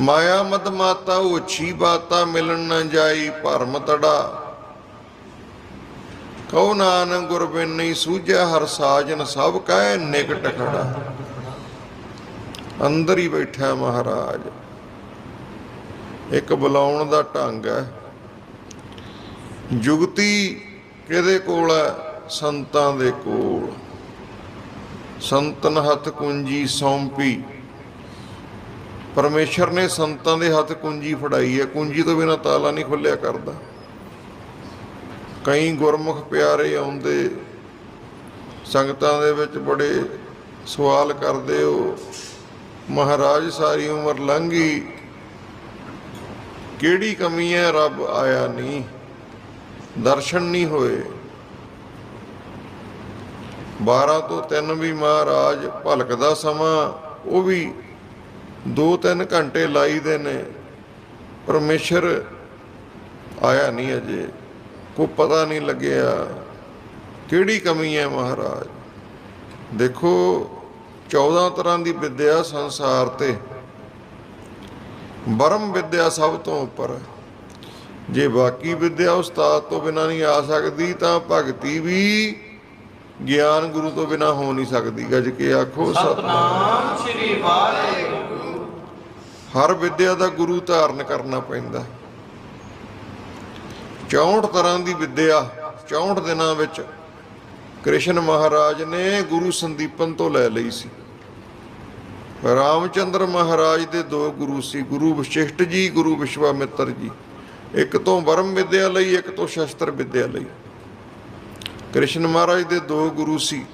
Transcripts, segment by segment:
ਮਾਇਆ ਮਦ ਮਾਤਾ ਉਛੀ ਬਾਤਾ ਮਿਲਣ ਨਾ ਜਾਈ ਭਰਮ ਤੜਾ। ਕਉ ਨਾਨਕ ਗੁਰ ਬਿਨ ਸੂਝਿਆ ਹਰ ਸਾਜਨ, ਸਭ ਕਹਿ ਨਿਕਟ ਖੜਾ। ਅੰਦਰ ਹੀ ਬੈਠਾ ਮਹਾਰਾਜ। ਇੱਕ ਬੁਲਾਉਣ ਦਾ ਢੰਗ ਹੈ। ਜੁਗਤੀ ਕਿਹਦੇ ਕੋਲ ਹੈ? ਸੰਤਾਂ ਦੇ ਕੋਲ। ਸੰਤਨ ਹੱਥ ਕੁੰਜੀ ਸੌਂਪੀ। ਪਰਮੇਸ਼ਰ ਨੇ ਸੰਤਾਂ ਦੇ ਹੱਥ ਕੁੰਜੀ ਫੜਾਈ ਹੈ। ਕੁੰਜੀ ਤੋਂ ਬਿਨਾ ਤਾਲਾ ਨਹੀਂ ਖੁੱਲਿਆ ਕਰਦਾ। ਕਈ ਗੁਰਮੁਖ ਪਿਆਰੇ ਆਉਂਦੇ, ਸੰਗਤਾਂ ਦੇ ਵਿੱਚ ਬੜੇ ਸਵਾਲ ਕਰਦੇ ਹੋ ਮਹਾਰਾਜ ਸਾਰੀ ਉਮਰ ਲੰਘ। ਗਈ ਕਿਹੜੀ ਕਮੀ ਹੈ? ਰੱਬ ਆਇਆ ਨਹੀਂ। ਦਰਸ਼ਨ ਨਹੀਂ ਹੋਏ। 12 ਤੋਂ 3 ਵੀ ਮਹਾਰਾਜ ਭਲਕਦਾ ਸਮਾਂ, ਉਹ ਵੀ 2-3 ਘੰਟੇ ਲਾਈਦੇ ਨੇ। ਪਰਮੇਸ਼ਰ ਆਇਆ ਨਹੀਂ ਅਜੇ। ਕੋ ਪਤਾ ਨਹੀਂ ਲੱਗਿਆ ਕਿਹੜੀ ਕਮੀ ਹੈ ਮਹਾਰਾਜ। ਦੇਖੋ 14 ਤਰ੍ਹਾਂ ਦੀ ਵਿਦਿਆ ਸੰਸਾਰ ਤੇ। ਬਰਮ ਵਿਦਿਆ ਸਭ ਤੋਂ ਉੱਪਰ ਹੈ। ਜੇ ਬਾਕੀ ਵਿਦਿਆ ਉਸਤਾਦ ਤੋਂ ਬਿਨਾ ਨਹੀਂ ਆ ਸਕਦੀ, ਤਾਂ ਭਗਤੀ ਵੀ ਗਿਆਨ ਗੁਰੂ ਤੋਂ ਬਿਨਾ ਹੋ ਨਹੀਂ ਸਕਦੀ। ਗੱਜ ਕੇ ਆਖੋ ਸਤਨਾਮ ਸ੍ਰੀ ਵਾਹਿਗੁਰੂ। ਹਰ ਵਿਦਿਆ ਦਾ ਗੁਰੂ ਧਾਰਨ ਕਰਨਾ ਪੈਂਦਾ। 64 ਤਰ੍ਹਾਂ ਦੀ ਵਿਦਿਆ 64 ਦਿਨਾਂ ਵਿੱਚ ਕ੍ਰਿਸ਼ਨ ਮਹਾਰਾਜ ਨੇ ਗੁਰੂ ਸੰਦੀਪਨ ਤੋਂ ਲੈ ਲਈ ਸੀ। ਰਾਮਚੰਦਰ ਮਹਾਰਾਜ ਦੇ ਦੋ ਗੁਰੂ ਸੀ, ਗੁਰੂ ਵਿਸ਼ਿਸ਼ਟ ਜੀ, ਗੁਰੂ ਵਿਸ਼ਵਾਮਿੱਤਰ ਜੀ। ਇੱਕ ਤੋਂ ਬਰਮ ਵਿਦਿਆ ਲਈ, ਇੱਕ ਤੋਂ ਸ਼ਸਤਰ ਵਿਦਿਆ ਲਈ। ਕ੍ਰਿਸ਼ਨ ਮਹਾਰਾਜ ਦੇ ਦੋ ਗੁਰੂ ਸੀ,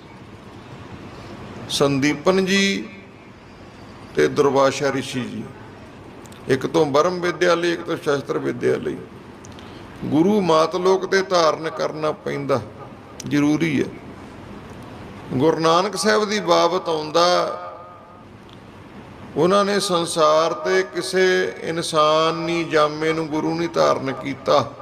ਸੰਦੀਪਨ ਜੀ ਤੇ ਦੁਰਵਾਸ਼ਾ ਰਿਸ਼ੀ ਜੀ। ਇੱਕ ਤੋਂ ਬਰਮ ਵਿਦਿਆ ਲਈ, ਇੱਕ ਤੋਂ ਸ਼ਸਤਰ ਵਿਦਿਆ ਲਈ। ਗੁਰੂ ਮਾਤ ਲੋਕ ਤੇ ਧਾਰਨ ਕਰਨਾ ਪੈਂਦਾ, ਜ਼ਰੂਰੀ ਹੈ। ਗੁਰੂ ਨਾਨਕ ਸਾਹਿਬ ਦੀ ਬਾਬਤ ਆਉਂਦਾ, ਉਹਨਾਂ ਨੇ ਸੰਸਾਰ ਤੇ ਕਿਸੇ ਇਨਸਾਨੀ ਜਾਮੇ ਨੂੰ ਗੁਰੂ ਨਹੀਂ ਧਾਰਨ ਕੀਤਾ।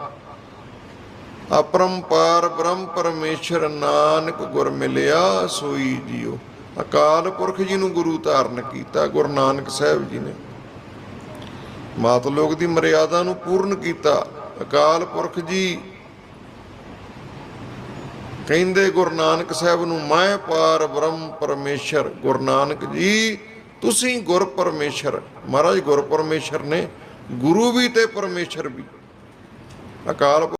ਅਪਰੰਪਾਰ ਬ੍ਰਹਮ ਪਰਮੇਸ਼ਰ ਨਾਨਕ ਗੁਰ ਮਿਲਿਆ, ਸੋਈ ਜੀਓ। ਅਕਾਲ ਪੁਰਖ ਜੀ ਨੂੰ ਗੁਰੂ ਧਾਰਨ ਕੀਤਾ, ਗੁਰੂ ਨਾਨਕ ਸਾਹਿਬ ਜੀ ਨੇ। ਮਾਤ ਲੋਕ ਦੀ ਮਰਿਆਦਾ ਨੂੰ ਪੂਰਨ ਕੀਤਾ। ਅਕਾਲ ਪੁਰਖ ਜੀ ਕਹਿੰਦੇ, ਗੁਰੂ ਨਾਨਕ ਸਾਹਿਬ ਨੂੰ ਮੈਂ ਪਾਰ ਬ੍ਰਹਮ ਪਰਮੇਸ਼ਰ। ਗੁਰੂ ਨਾਨਕ ਜੀ, ਤੁਸੀਂ ਗੁਰ ਪਰਮੇਸ਼ਰ। ਮਹਾਰਾਜ ਗੁਰ ਪਰਮੇਸ਼ਰ ਨੇ, ਗੁਰੂ ਵੀ ਤੇ ਪਰਮੇਸ਼ਰ ਵੀ। ਅਕਾਲ ਪੁਰਖ